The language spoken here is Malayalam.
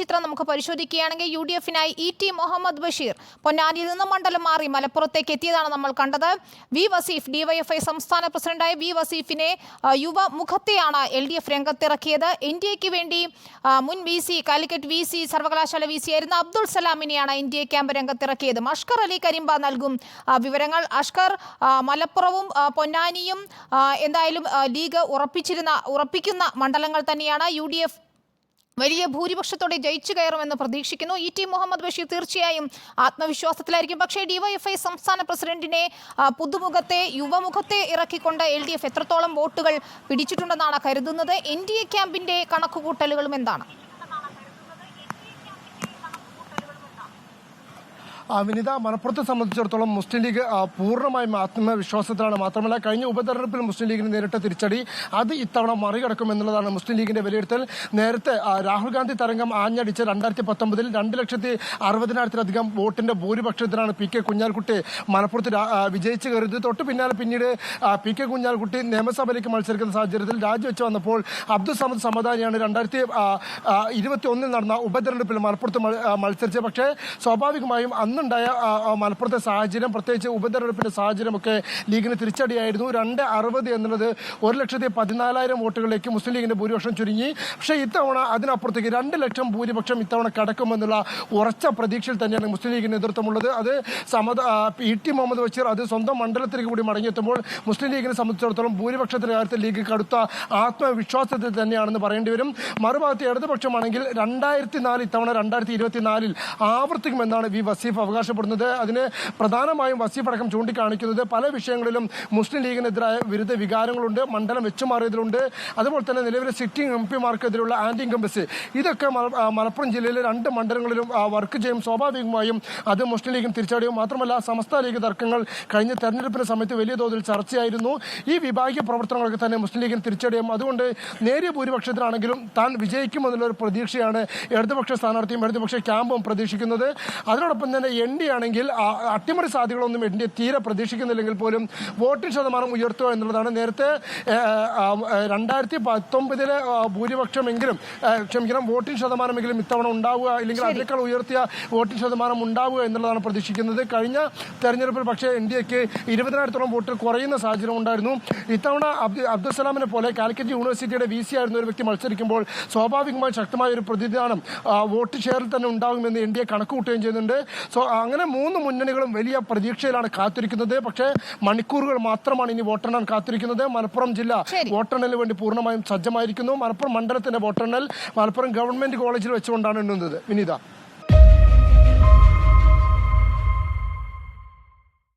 ചിത്രം നമുക്ക് പരിശോധിക്കുകയാണെങ്കിൽ യു ഡി എഫിനായി ഇ ടി മുഹമ്മദ് ബഷീർ പൊന്നാനിയിൽ നിന്ന് മണ്ഡലം മാറി മലപ്പുറത്തേക്ക് എത്തിയതാണ് നമ്മൾ കണ്ടത്. വി വസീഫ് ഡിവൈഎഫ്ഐ സംസ്ഥാന പ്രസിഡന്റായ വി വസീഫിനെ യുവ മുഖത്തെയാണ് എൽ ഡി എഫ് രംഗത്തിറക്കിയത്. എൻ ഡി എക്ക് വേണ്ടി മുൻ V C Calicut V C സർവകലാശാല വി സി ആയിരുന്ന അബ്ദുൾ സലാമിനെയാണ് എൻ ഡി എ ക്യാമ്പ് രംഗത്തിറക്കിയത്. അഷ്കർ അലി കരിമ്പ നൽകും വിവരങ്ങൾ. അഷ്കർ മലപ്പുറവും പൊന്നാനിയും എന്തായാലും ലീഗ് ഉറപ്പിച്ചിരുന്ന ഉറപ്പിക്കുന്ന മണ്ഡലങ്ങൾ തന്നെയാണ് യു ഡി എഫ് വലിയ ഭൂരിപക്ഷത്തോടെ ജയിച്ചു കയറുമെന്ന് പ്രതീക്ഷിക്കുന്നു. ഇ ടി മുഹമ്മദ് ബഷീർ തീർച്ചയായും ആത്മവിശ്വാസത്തിലായിരിക്കും. പക്ഷേ ഡിവൈഎഫ്ഐ സംസ്ഥാന പ്രസിഡന്റിനെ പുതുമുഖത്തെ യുവമുഖത്തെ ഇറക്കിക്കൊണ്ട് എൽ ഡി എഫ് എത്രത്തോളം വോട്ടുകൾ പിടിച്ചിട്ടുണ്ടെന്നാണ് കരുതുന്നത്. എൻ ഡി എ ക്യാമ്പിന്റെ കണക്കുകൂട്ടലുകളും എന്താണ്? വിനിത മലപ്പുറത്തെ സംബന്ധിച്ചിടത്തോളം മുസ്ലിം ലീഗ് പൂർണമായും ആത്മവിശ്വാസത്തിലാണ്. മാത്രമല്ല കഴിഞ്ഞ ഉപതെരഞ്ഞെടുപ്പിൽ മുസ്ലിം ലീഗിന് നേരിട്ട തിരിച്ചടി അത് ഇത്തവണ മറികടക്കും എന്നുള്ളതാണ് മുസ്ലിം ലീഗിന്റെ വിലയിരുത്തൽ. നേരത്തെ രാഹുൽ ഗാന്ധി തരംഗം ആഞ്ഞടിച്ച് രണ്ടായിരത്തി പത്തൊമ്പതിൽ രണ്ട് ലക്ഷത്തി അറുപതിനായിരത്തിലധികം വോട്ടിന്റെ ഭൂരിപക്ഷത്തിലാണ് പി കെ കുഞ്ഞാൽക്കുട്ടി മലപ്പുറത്ത് വിജയിച്ചു കയറിയത്. തൊട്ട് പിന്നാലെ പിന്നീട് പി കെ കുഞ്ഞാൽക്കുട്ടി നിയമസഭയിലേക്ക് മത്സരിക്കുന്ന സാഹചര്യത്തിൽ രാജിവെച്ച് വന്നപ്പോൾ അബ്ദുൾ സമദ് സമദാനിയാണ് രണ്ടായിരത്തി ഇരുപത്തി ഒന്നിൽ നടന്ന ഉപതെരഞ്ഞെടുപ്പിൽ മലപ്പുറത്ത് മത്സരിച്ചത്. പക്ഷേ സ്വാഭാവികമായും അന്നുണ്ടായ മലപ്പുറത്തെ സാഹചര്യം പ്രത്യേകിച്ച് ഉപതെരഞ്ഞെടുപ്പിന്റെ സാഹചര്യമൊക്കെ ലീഗിന് തിരിച്ചടിയായിരുന്നു. രണ്ട് അറുപത് എന്നുള്ളത് ഒരു ലക്ഷത്തി പതിനാലായിരം വോട്ടുകളിലേക്ക് മുസ്ലിം ലീഗിന്റെ ഭൂരിപക്ഷം ചുരുങ്ങി. പക്ഷേ ഇത്തവണ അതിനപ്പുറത്തേക്ക് രണ്ട് ലക്ഷം ഭൂരിപക്ഷം ഇത്തവണ കടക്കുമെന്നുള്ള ഉറച്ച പ്രതീക്ഷയിൽ തന്നെയാണ് മുസ്ലിം ലീഗിന് നേതൃത്വമുള്ളത്. അത് സമത ഇ ടി മുഹമ്മദ് ബഷീർ അത് സ്വന്തം മണ്ഡലത്തിലേക്ക് കൂടി മടങ്ങിയെത്തുമ്പോൾ മുസ്ലിം ലീഗിനെ സംബന്ധിച്ചിടത്തോളം ഭൂരിപക്ഷത്തിന്റെ കാര്യത്തിൽ ലീഗ് കടുത്ത ആത്മവിശ്വാസത്തിൽ തന്നെയാണെന്ന് പറയേണ്ടി വരും. മറുഭാഗത്ത് ഇടതുപക്ഷമാണെങ്കിൽ രണ്ടായിരത്തി നാല് ഇത്തവണ രണ്ടായിരത്തി ഇരുപത്തിനാലിൽ ആവർത്തിക്കുമെന്നാണ് വി വസീഫ് അവകാശപ്പെടുന്നത്. അതിന് പ്രധാനമായും വസീഫടക്കം ചൂണ്ടിക്കാണിക്കുന്നത് പല വിഷയങ്ങളിലും മുസ്ലിം ലീഗിനെതിരായ വിരുദ്ധ വികാരങ്ങളുണ്ട് മണ്ഡലം വെച്ചുമാറിയതിലുണ്ട് അതുപോലെ തന്നെ നിലവിലെ സിറ്റിംഗ് എം പിമാർക്കെതിരെയുള്ള ആന്റി ഇൻകംബസി ഇതൊക്കെ മലപ്പുറം ജില്ലയിലെ രണ്ട് മണ്ഡലങ്ങളിലും വർക്ക് ചെയ്യും. സ്വാഭാവികമായും അത് മുസ്ലിം ലീഗും തിരിച്ചടിയും. മാത്രമല്ല സമസ്ത ലീഗ് തർക്കങ്ങൾ കഴിഞ്ഞ തെരഞ്ഞെടുപ്പിന്റെ സമയത്ത് വലിയ തോതിൽ ചർച്ചയായിരുന്നു. ഈ വിഭാഗീയ പ്രവർത്തനങ്ങളൊക്കെ തന്നെ മുസ്ലിം ലീഗിന് തിരിച്ചടിയും. അതുകൊണ്ട് നേരിയ ഭൂരിപക്ഷത്തിലാണെങ്കിലും താൻ വിജയിക്കുമെന്നുള്ള ഒരു പ്രതീക്ഷയാണ് ഇടതുപക്ഷ സ്ഥാനാർത്ഥിയും ഇടതുപക്ഷ ക്യാമ്പും പ്രതീക്ഷിക്കുന്നത്. അതിനോടൊപ്പം തന്നെ എൻ ഡി ആണെങ്കിൽ അട്ടിമറി സാധ്യതകളൊന്നും എൻ ഡി തീരെ പ്രതീക്ഷിക്കുന്നില്ലെങ്കിൽ പോലും വോട്ടിംഗ് ശതമാനം ഉയർത്തുക എന്നുള്ളതാണ്. നേരത്തെ രണ്ടായിരത്തി പത്തൊമ്പതിലെ ഭൂരിപക്ഷമെങ്കിലും ക്ഷമിക്കണം വോട്ടിംഗ് ശതമാനമെങ്കിലും ഇത്തവണ ഉണ്ടാവുക ഇല്ലെങ്കിൽ അതിനേക്കാൾ ഉയർത്തിയ വോട്ടിംഗ് ശതമാനം ഉണ്ടാവുക എന്നുള്ളതാണ് പ്രതീക്ഷിക്കുന്നത്. കഴിഞ്ഞ തെരഞ്ഞെടുപ്പിൽ പക്ഷേ എൻ ഡി എക്ക് ഇരുപതിനായിരത്തോളം വോട്ട് കുറയുന്ന സാഹചര്യം ഉണ്ടായിരുന്നു. ഇത്തവണ അബ്ദുൽ സലാമിനെ പോലെ കാലിക്കറ്റ് യൂണിവേഴ്സിറ്റിയുടെ വി സി ആയിരുന്ന ഒരു വ്യക്തി മത്സരിക്കുമ്പോൾ സ്വാഭാവികമായി ശക്തമായ ഒരു പ്രതിദാനം വോട്ട് ഷെയറിൽ തന്നെ ഉണ്ടാകുമെന്ന് എൻ ഡി എ കണക്ക് കൂട്ടുകയും ചെയ്യുന്നുണ്ട്. സോ അങ്ങനെ മൂന്ന് മുന്നണികളും വലിയ പ്രതീക്ഷയിലാണ് കാത്തിരിക്കുന്നത്. പക്ഷേ മണിക്കൂറുകൾ മാത്രമാണ് ഇനി വോട്ടെണ്ണാൻ കാത്തിരിക്കുന്നത്. മലപ്പുറം ജില്ല. വോട്ടെണ്ണലിന് വേണ്ടി പൂർണമായും സജ്ജമായിരിക്കുന്നു. മലപ്പുറം മണ്ഡലത്തിന്റെ വോട്ടെണ്ണൽ മലപ്പുറം ഗവൺമെന്റ് കോളേജിൽ വെച്ചുകൊണ്ടാണ് എണ്ണുന്നത്. വിനീത.